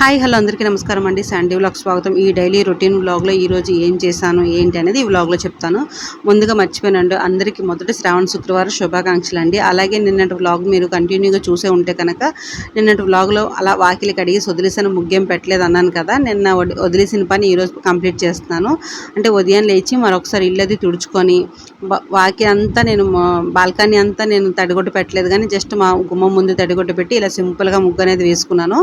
Hi hello అందరికీ నమస్కారం అండి. శాండీ వ్లాగ్ స్వాగతం. ఈ డైలీ రొటీన్ వ్లాగ్లో ఈరోజు ఏం చేశాను ఏంటి అనేది ఈ వ్లాగ్లో చెప్తాను. ముందుగా మర్చిపోయినండి అందరికీ మొదటి శ్రావణ శుక్రవారం శుభాకాంక్షలు అండి. అలాగే నిన్నటి వ్లాగ్ మీరు కంటిన్యూగా చూసే ఉంటే కనుక నిన్నటి వ్లాగ్లో అలా వాకిలి కడిగి వదిలేసిన ముగ్గేం పెట్టలేదు అన్నాను కదా నిన్న వదిలేసిన పని ఈరోజు కంప్లీట్ చేస్తున్నాను. అంటే ఉదయం లేచి మరొకసారి ఇల్లది తుడుచుకొని వాకి అంతా నేను బాల్కనీ అంతా నేను తడిగొట్టు పెట్టలేదు కానీ జస్ట్ మా గుమ్మం ముందు తడిగొట్టు పెట్టి ఇలా సింపుల్గా ముగ్గు అనేది వేసుకున్నాను.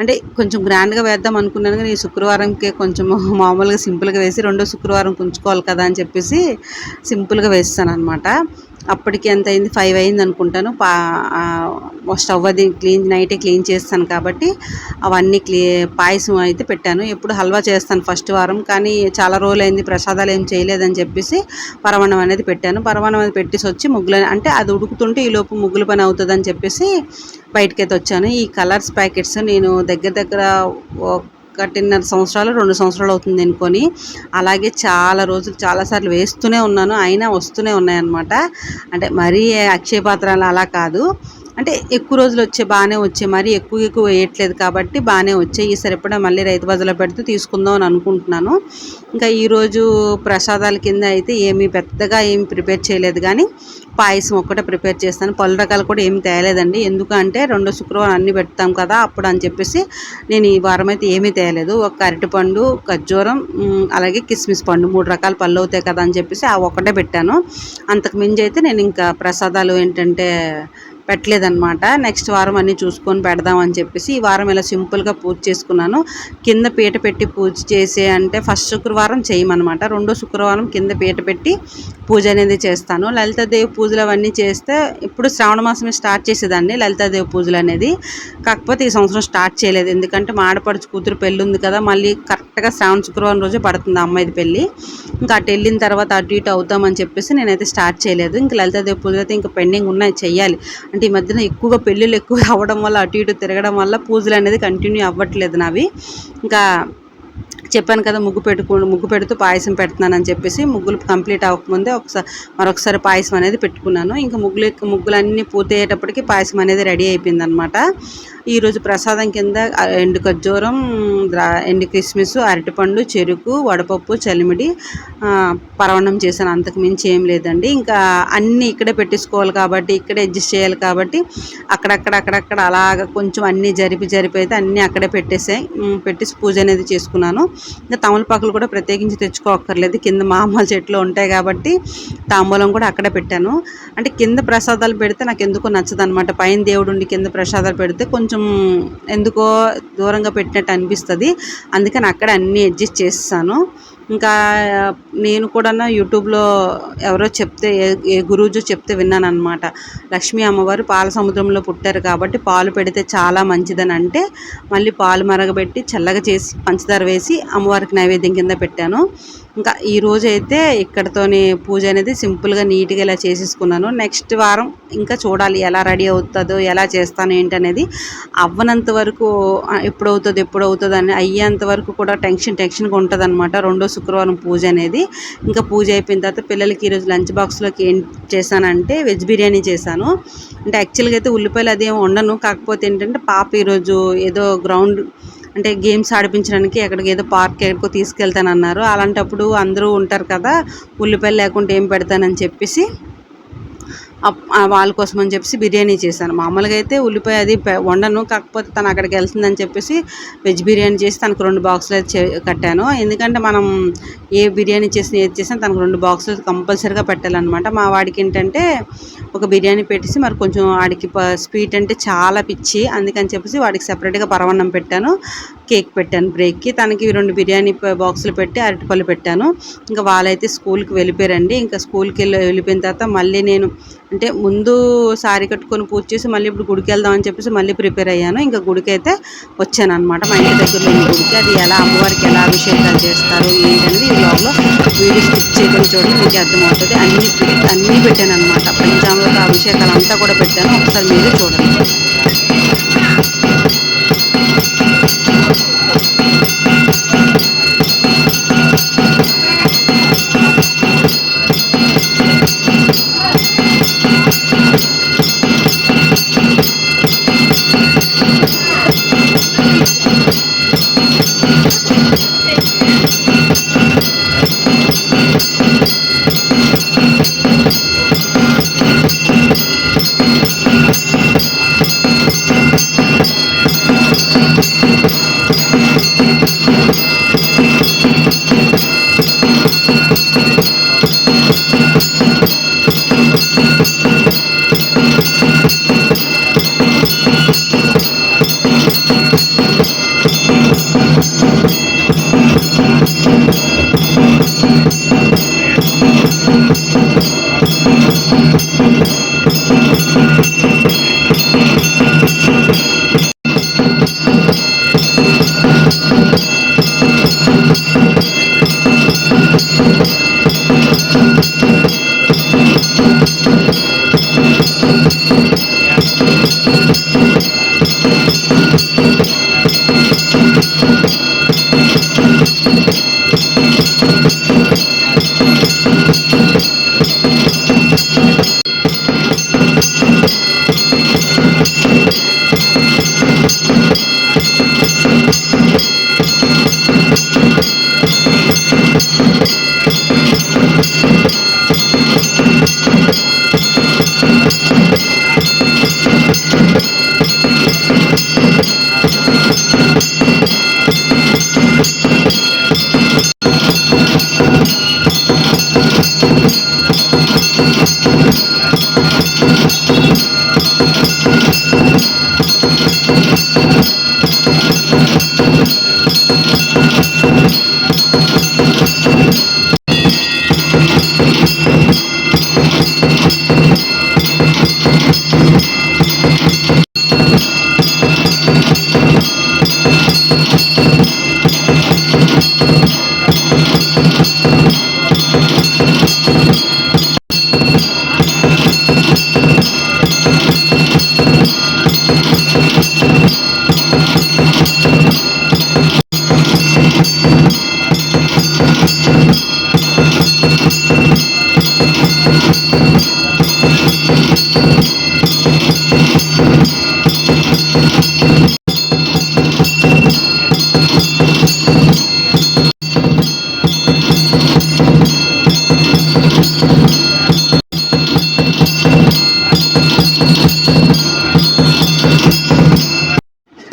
అంటే కొంచెం గ్రాండ్గా వేద్దాం అనుకున్నాను కానీ ఈ శుక్రవారంకే కొంచెం మామూలుగా సింపుల్గా వేసి రెండో శుక్రవారం ఉంచుకోవాలి కదా అని చెప్పేసి సింపుల్గా వేస్తాను అనమాట అప్పటికి ఎంత అయింది? ఫైవ్ అయింది అనుకుంటాను. పా స్టవ్ అది క్లీన్ నైటే క్లీన్ చేస్తాను కాబట్టి అవన్నీ క్లీ పాయసం అయితే పెట్టాను. ఎప్పుడు హల్వా చేస్తాను ఫస్ట్ వారం కానీ చాలా రోజులు అయింది ప్రసాదాలు ఏం చేయలేదని చెప్పేసి పరమాణం అనేది పెట్టాను. పరమాణం అనేది పెట్టేసి వచ్చి ముగ్గులు అంటే అది ఉడుకుతుంటే ఈ లోపు ముగ్గుల పని అవుతుందని చెప్పేసి బయటకైతే వచ్చాను. ఈ కలర్స్ ప్యాకెట్స్ నేను దగ్గర దగ్గర ఒకటిన్నర సంవత్సరాలు రెండు సంవత్సరాలు అవుతుంది అనుకొని అలాగే చాలా రోజులు చాలాసార్లు వేస్తూనే ఉన్నాను. అయినా వస్తూనే ఉన్నాయన్నమాట. అంటే మరీ అక్షయ పాత్రలు అలా కాదు. అంటే ఎక్కువ రోజులు వచ్చే బాగానే వచ్చాయి మరి ఎక్కువ ఎక్కువ వేయట్లేదు కాబట్టి బాగానే వచ్చాయి. ఈ సరిపడా మళ్ళీ రైతు బజార్లో పెడితే తీసుకుందాం అని అనుకుంటున్నాను. ఇంకా ఈరోజు ప్రసాదాల కింద అయితే ఏమీ పెద్దగా ఏమి ప్రిపేర్ చేయలేదు కానీ పాయసం ఒక్కటే ప్రిపేర్ చేస్తాను. పలు రకాలు కూడా ఏమి తేలేదండి. ఎందుకంటే రెండో శుక్రవారం అన్ని పెడతాం కదా అప్పుడు అని చెప్పేసి నేను ఈ వారం అయితే ఏమీ తేలేదు. ఒక అరటిపండు ఖర్జూరం అలాగే కిస్మిస్ పండు మూడు రకాల పళ్ళు అవుతాయి కదా అని చెప్పేసి ఆ ఒక్కటే పెట్టాను. అంతకు మించి అయితే నేను ఇంకా ప్రసాదాలు ఏంటంటే పెట్టలేదన్నమాట. నెక్స్ట్ వారం అన్నీ చూసుకొని పెడదామని చెప్పేసి ఈ వారం ఇలా సింపుల్గా పూజ చేసుకున్నాను. కింద పీట పెట్టి పూజ చేసే అంటే ఫస్ట్ శుక్రవారం చేయమన్నమాట. రెండో శుక్రవారం కింద పీట పెట్టి పూజ అనేది చేస్తాను. లలితాదేవి పూజలు అవన్నీ చేస్తే ఇప్పుడు శ్రావణ మాసమే స్టార్ట్ చేసేదాన్ని లలితాదేవి పూజలు అనేది. కాకపోతే ఈ సంవత్సరం స్టార్ట్ చేయలేదు. ఎందుకంటే మాడపడుచు కూతురు పెళ్ళి ఉంది కదా మళ్ళీ కరెక్ట్గా శ్రావణ శుక్రవారం రోజు పడుతుంది అమ్మాయిది పెళ్ళి. ఇంకా అటు వెళ్ళిన తర్వాత అటు ఇటు అవుతామని చెప్పేసి నేనైతే స్టార్ట్ చేయలేదు. ఇంకా లలితాదేవి పూజలు అయితే ఇంకా పెండింగ్ ఉన్నాయి చెయ్యాలి. అంటే ఈ మధ్యన ఎక్కువగా పెళ్ళిళ్ళు ఎక్కువ అవ్వడం వల్ల అటు ఇటు తిరగడం వల్ల పూజలు అనేది కంటిన్యూ అవ్వట్లేదు నావి. ఇంకా చెప్పాను కదా ముగ్గు పెట్టుకు ముగ్గు పెడుతూ పాయసం పెడుతున్నానని చెప్పేసి ముగ్గులు కంప్లీట్ అవ్వకముందే ఒకసారి మరొకసారి పాయసం అనేది పెట్టుకున్నాను. ఇంకా ముగ్గులు ముగ్గులన్నీ పూర్తయ్యేటప్పటికి పాయసం అనేది రెడీ అయిపోయిందనమాట ఈరోజు ప్రసాదం కింద ఎండు ఖర్జూరం ఎండు కిస్మిస్ అరటిపండు చెరుకు వడపప్పు చలిమిడి పరవణం చేశాను. అంతకు మించి ఏం లేదండి. ఇంకా అన్నీ ఇక్కడే పెట్టేసుకోవాలి కాబట్టి ఇక్కడే అడ్జస్ట్ చేయాలి కాబట్టి అక్కడక్కడ అక్కడక్కడ అలాగ కొంచెం అన్నీ జరిపి జరిపి అయితే అన్నీ అక్కడే పెట్టేసాయి పెట్టేసి పూజ అనేది చేసుకున్నాను. ఇంకా తమలపాకులు కూడా ప్రత్యేకించి తెచ్చుకోక్కర్లేదు. కింద మామూలు చెట్లు ఉంటాయి కాబట్టి తాంబూలం కూడా అక్కడే పెట్టాను. అంటే కింద ప్రసాదాలు పెడితే నాకు ఎందుకో నచ్చదు అనమాట పైన దేవుడు ఉండి కింద ప్రసాదాలు పెడితే కొంచెం ఎందుకో దూరంగా పెట్టినట్టు అనిపిస్తుంది. అందుకని అక్కడ అన్నీ అడ్జస్ట్ చేస్తాను ఇంకా నేను కూడా యూట్యూబ్లో ఎవరో చెప్తే ఏ గురూజు చెప్తే విన్నాను అనమాట లక్ష్మీ అమ్మవారు పాల సముద్రంలో పుట్టారు కాబట్టి పాలు పెడితే చాలా మంచిదని అంటే మళ్ళీ పాలు మరగబెట్టి చల్లగా చేసి పంచదార వేసి అమ్మవారికి నైవేద్యం కింద పెట్టాను. ఇంకా ఈరోజు అయితే ఇక్కడతోనే పూజ అనేది సింపుల్గా నీట్గా ఇలా చేసేసుకున్నాను. నెక్స్ట్ వారం ఇంకా చూడాలి ఎలా రెడీ అవుతుందో ఎలా చేస్తాను ఏంటనేది. అవ్వనంత వరకు ఎప్పుడు అవుతుంది ఎప్పుడు అవుతుంది అని అయ్యేంత వరకు కూడా టెన్షన్ టెన్షన్గా ఉంటుంది అనమాట రెండో శుక్రవారం పూజ అనేది. ఇంకా పూజ అయిపోయిన తర్వాత పిల్లలకి ఈరోజు లంచ్ బాక్స్లోకి ఏం చేశానంటే వెజ్ బిర్యానీ చేశాను. అంటే యాక్చువల్గా అయితే ఉల్లిపాయలు అదేం ఉండను కాకపోతే ఏంటంటే పాప ఈరోజు ఏదో గ్రౌండ్ అంటే గేమ్స్ ఆడిపించడానికి ఎక్కడికి ఏదో పార్క్ ఎక్కడికో తీసుకెళ్తానన్నారు. అలాంటప్పుడు అందరూ ఉంటారు కదా ఉల్లిపాయలు లేకుంటే ఏం పెడతానని చెప్పేసి వాళ్ళ కోసం అని చెప్పేసి బిర్యానీ చేశాను. మామూలుగా అయితే ఉల్లిపాయ అది వండను. కాకపోతే తను అక్కడికి వెళ్తుందని చెప్పేసి వెజ్ బిర్యానీ చేసి తనకు రెండు బాక్సులు అయితే కట్టాను. ఎందుకంటే మనం ఏ బిర్యానీ చేసినా ఏది చేసినా తనకు రెండు బాక్సులు కంపల్సరీగా పెట్టాలన్నమాట. మా వాడికి ఏంటంటే ఒక బిర్యానీ పెట్టేసి మరి కొంచెం వాడికి స్వీట్ అంటే చాలా పిచ్చి. అందుకని చెప్పేసి వాడికి సపరేట్గా పరవన్నం పెట్టాను. కేక్ పెట్టాను బ్రేక్కి. తనకి రెండు బిర్యానీ బాక్సులు పెట్టి అరటిపళ్ళు పెట్టాను. ఇంకా వాళ్ళైతే స్కూల్కి వెళ్ళిపోయారండి. ఇంకా స్కూల్కి వెళ్ళి వెళ్ళిపోయిన తర్వాత మళ్ళీ నేను అంటే ముందు సారీ కట్టుకొని పూజ చేసి మళ్ళీ ఇప్పుడు గుడికి వెళ్దామని చెప్పేసి మళ్ళీ ప్రిపేర్ అయ్యాను. ఇంకా గుడికి అయితే వచ్చాను అనమాట మా ఇంటి దగ్గరలో గుడికి. అది ఎలా అమ్మవారికి ఎలా అభిషేకాలు చేస్తారు ఏంటనేది ఈ బ్లాగ్లో వీడియో స్కిప్ చేయడం చూడండి. మీకు అర్థమవుతుంది. అన్ని అన్నీ పెట్టాను అనమాట పంచామృత అభిషేకాలు అంతా కూడా పెట్టాను. ఒకసారి మీరు చూడండి.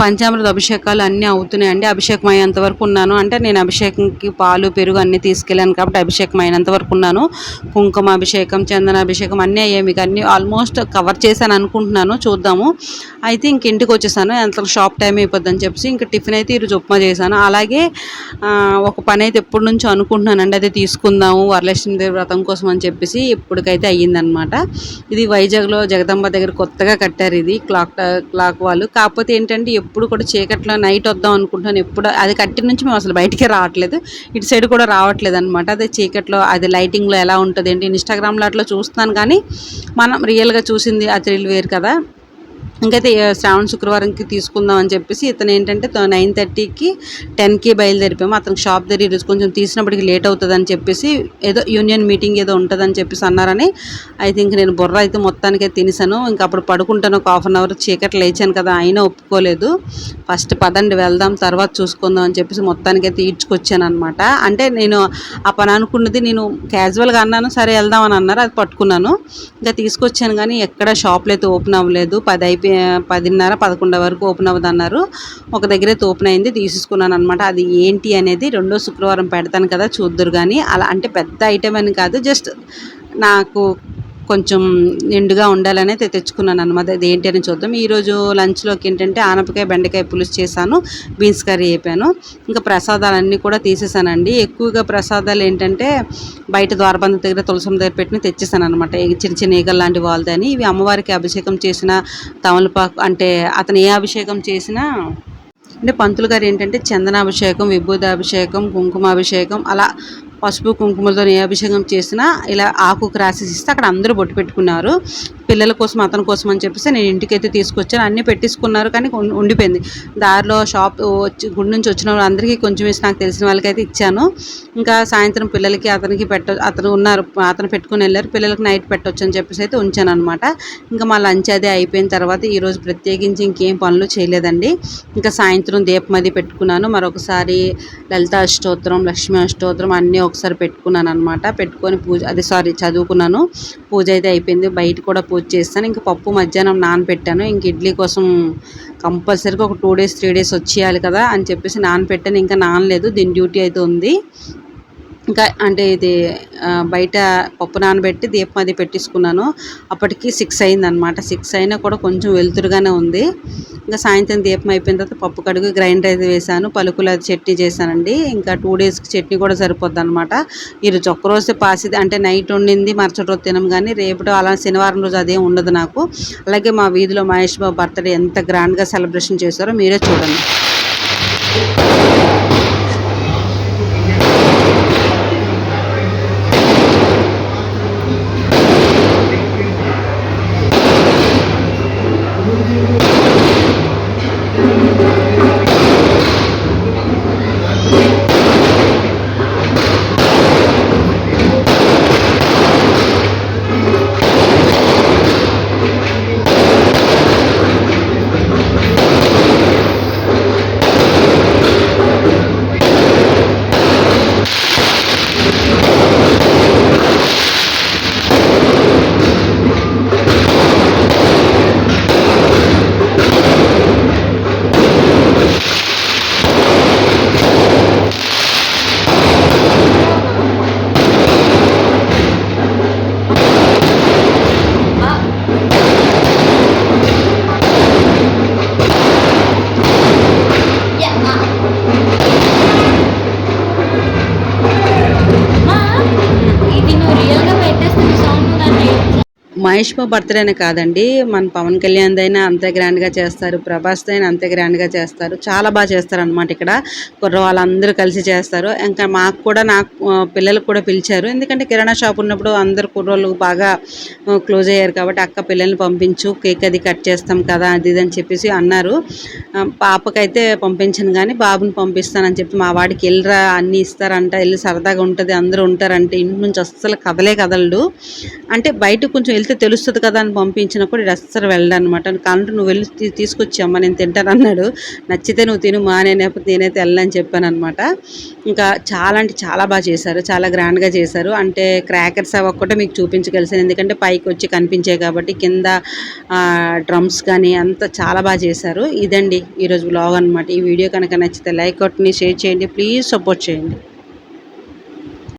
పంచామృత అభిషేకాలు అన్నీ అవుతున్నాయండి. అభిషేకం అయ్యేంత వరకు ఉన్నాను. అంటే నేను అభిషేకంకి పాలు పెరుగు అన్నీ తీసుకెళ్ళాను కాబట్టి అభిషేకం అయినంత వరకు ఉన్నాను. కుంకుమ అభిషేకం చందన అభిషేకం అన్నీ అయ్యాయి. మీకు అన్నీ ఆల్మోస్ట్ కవర్ చేశాను అనుకుంటున్నాను. చూద్దాము. అయితే ఇంక ఇంటికి వచ్చేసాను. ఎంత షాప్ టైం అయిపోద్దని చెప్పేసి ఇంక టిఫిన్ అయితే ఈరోజు ఉప్మా చేశాను. అలాగే ఒక పని అయితే ఎప్పటి నుంచో అనుకుంటున్నానండి. అదే తీసుకుందాము వరలక్ష్మి దేవి వ్రతం కోసం అని చెప్పేసి ఇప్పటికైతే అయ్యిందనమాట. ఇది వైజాగ్లో జగదంబ దగ్గర కొత్తగా కట్టారు ఇది క్లాక్ క్లాక్ వాళ్ళు. కాకపోతే ఏంటంటే ఎప్పుడు కూడా చీకట్లో నైట్ వద్దాం అనుకుంటున్నాను. ఎప్పుడు అది కట్టి నుంచి మేము అసలు బయటికి రావట్లేదు. ఇటు సైడ్ కూడా రావట్లేదు అనమాట అదే చీకట్లో అది లైటింగ్లో ఎలా ఉంటుంది ఏంటి? ఇన్స్టాగ్రామ్లో అట్లా చూస్తున్నాను కానీ మనం రియల్గా చూసింది ఆ థ్రిల్ వేరు కదా. ఇంకైతే శ్రావణ శుక్రవారంకి తీసుకుందాం అని చెప్పేసి ఇతను ఏంటంటే నైన్ థర్టీకి టెన్కి బయలుదేరిపోయాము. అతను షాప్ దగ్గర ఈరోజు కొంచెం తీసినప్పటికి లేట్ అవుతుందని చెప్పేసి ఏదో యూనియన్ మీటింగ్ ఏదో ఉంటుందని చెప్పేసి అన్నారని. అయితే ఇంక నేను బుర్ర అయితే మొత్తానికే తినేసాను ఇంకా అప్పుడు పడుకుంటాను ఒక హాఫ్ అన్ అవర్ చీకటి లేచాను కదా అయినా ఒప్పుకోలేదు. ఫస్ట్ పదండి వెళ్దాం తర్వాత చూసుకుందాం అని చెప్పేసి మొత్తానికి అయితే ఈడ్చుకొచ్చాను అనమాట అంటే నేను ఆ పని అనుకున్నది నేను క్యాజువల్గా అన్నాను సరే వెళ్దాం అని అన్నారు అది పట్టుకున్నాను. ఇంకా తీసుకొచ్చాను కానీ ఎక్కడ షాప్లో అయితే ఓపెన్ అవ్వలేదు పది అయిపోయి పదిన్నర పదకొండు వరకు ఓపెన్ అవ్వదు అన్నారు. ఒక దగ్గర అయితే ఓపెన్ అయింది తీసేసుకున్నాను అనమాట అది ఏంటి అనేది రెండో శుక్రవారం పెడతాను కదా చూద్దరు కానీ అలా అంటే పెద్ద ఐటెం అని కాదు జస్ట్ నాకు కొంచెం నిండుగా ఉండాలని అయితే తెచ్చుకున్నాను అనమాట అది ఏంటి అని చూద్దాం. ఈరోజు లంచ్లోకి ఏంటంటే ఆనపకాయ బెండకాయ పులుసు చేశాను బీన్స్ కర్రీ వేపాను ఇంకా ప్రసాదాలన్నీ కూడా తీసేసానండి. ఎక్కువగా ప్రసాదాలు ఏంటంటే బయట ద్వారబంధం దగ్గర తులసం దగ్గర పెట్టిన తెచ్చేసాను అనమాట చిన్న చిన్న ఈగలు లాంటి వాళ్ళదని ఇవి అమ్మవారికి అభిషేకం చేసిన తమలపాకు అంటే అతను ఏ అభిషేకం చేసినా అంటే పంతులు గారు ఏంటంటే చందనాభిషేకం విభూతాభిషేకం కుంకుమాభిషేకం అలా పసుపు కుంకుమలతో ఏ అభిషేకం చేసినా ఇలా ఆకు రాసి ఇస్తే అక్కడ అందరూ బొట్టు పెట్టుకున్నారు. పిల్లల కోసం అతని కోసం అని చెప్పేసి నేను ఇంటికైతే తీసుకొచ్చాను. అన్నీ పెట్టేసుకున్నారు కానీ ఉం- ఉండిపోయింది. దారిలో షాప్ వచ్చి గుడి నుంచి వచ్చిన వాళ్ళందరికీ కొంచెం వేసి నాకు తెలిసిన వాళ్ళకైతే ఇచ్చాను. ఇంకా సాయంత్రం పిల్లలకి అతనికి పెట్ట అతను ఉన్నారు అతను పెట్టుకుని వెళ్ళారు. పిల్లలకి నైట్ పెట్టవచ్చు అని చెప్పేసి అయితే ఉంచాను అనమాట ఇంకా మా లంచ్ అదే అయిపోయిన తర్వాత ఈరోజు ప్రత్యేకించి ఇంకేం పనులు చేయలేదండి. ఇంకా సాయంత్రం దీపం అది పెట్టుకున్నాను. మరొకసారి లలిత అష్టోత్తరం లక్ష్మీ అష్టోత్తరం అన్నీ ఒకసారి పెట్టుకున్నాను అనమాట పెట్టుకొని పూజ అదే సారీ చదువుకున్నాను. పూజ అయితే అయిపోయింది. బయట కూడా పూజ చేస్తాను. ఇంకా పప్పు మధ్యాహ్నం నానబెట్టాను ఇంక ఇడ్లీ కోసం కంపల్సరీగా ఒక టూ డేస్ త్రీ డేస్ వచ్చేయాలి కదా అని చెప్పేసి నానబెట్టాను ఇంకా నానలేదు. దీని డ్యూటీ అయితే ఉంది. ఇంకా అంటే ఇది బయట పప్పు నానబెట్టి దీపం అది పెట్టించుకున్నాను. అప్పటికి సిక్స్ అయింది అనమాట సిక్స్ అయినా కూడా కొంచెం వెలుతురుగానే ఉంది. ఇంకా సాయంత్రం దీపం అయిపోయిన తర్వాత పప్పు కడుగు గ్రైండర్ అయితే వేసాను పలుకులు అది చట్నీ చేశానండి. ఇంకా టూ డేస్కి చట్నీ కూడా సరిపోద్ది అనమాట ఈరోజు ఒక్కరోజు పాసిది అంటే నైట్ ఉండింది మరుసటి రోజు తినం కానీ రేపు అలా శనివారం రోజు అదేం ఉండదు నాకు. అలాగే మా వీధిలో మహేష్ బాబు బర్త్డే ఎంత గ్రాండ్గా సెలబ్రేషన్ చేశారో మీరే చూడండి. మహేష్ బాబు కాదండి. మన పవన్ కళ్యాణ్ అయినా అంతే గ్రాండ్గా చేస్తారు. ప్రభాస్ అయినా అంతే గ్రాండ్గా చేస్తారు. చాలా బాగా చేస్తారు అనమాట ఇక్కడ. కుర్ర వాళ్ళందరూ కలిసి చేస్తారు. ఇంకా మాకు కూడా నాకు పిల్లలకు కూడా పిలిచారు. ఎందుకంటే కిరాణా షాప్ ఉన్నప్పుడు అందరు కుర్రోళ్ళు బాగా క్లోజ్ అయ్యారు కాబట్టి అక్క పిల్లల్ని పంపించు కేక్ అది కట్ చేస్తాం కదా అది ఇది అని చెప్పేసి అన్నారు. పాపకైతే పంపించను కానీ బాబుని పంపిస్తానని చెప్పి మా వాడికి వెళ్ళరా అన్నీ ఇస్తారంట. వెళ్ళి సరదాగా ఉంటుంది. అందరూ ఉంటారంటే. ఇంటి నుంచి అస్సలు కదలే కదలడు. అంటే బయట కొంచెం వెళ్తే తెలుస్తుంది కదా అని పంపించినప్పుడు కూడా ఇది అస్సలు వెళ్ళడు అనమాట నువ్వు వెళ్ళి తీ- తీసుకొచ్చి అమ్మ నేను తింటాను అన్నాడు నచ్చితే నువ్వు తిను మా నేనైపోతే నేనైతే వెళ్ళని చెప్పాను అనమాట ఇంకా చాలా అంటే చాలా బాగా చేశారు. చాలా గ్రాండ్గా చేశారు. అంటే క్రాకర్స్ అవి ఒక్కటే మీకు చూపించగలిసాను. ఎందుకంటే పైకి వచ్చి కనిపించాయి కాబట్టి కింద డ్రమ్స్ కానీ అంతా చాలా బాగా చేశారు. ఇదండి ఈరోజు బ్లాగ్ అనమాట ఈ వీడియో కనుక నచ్చితే లైక్ కొట్టండి షేర్ చేయండి. ప్లీజ్ సపోర్ట్ చేయండి.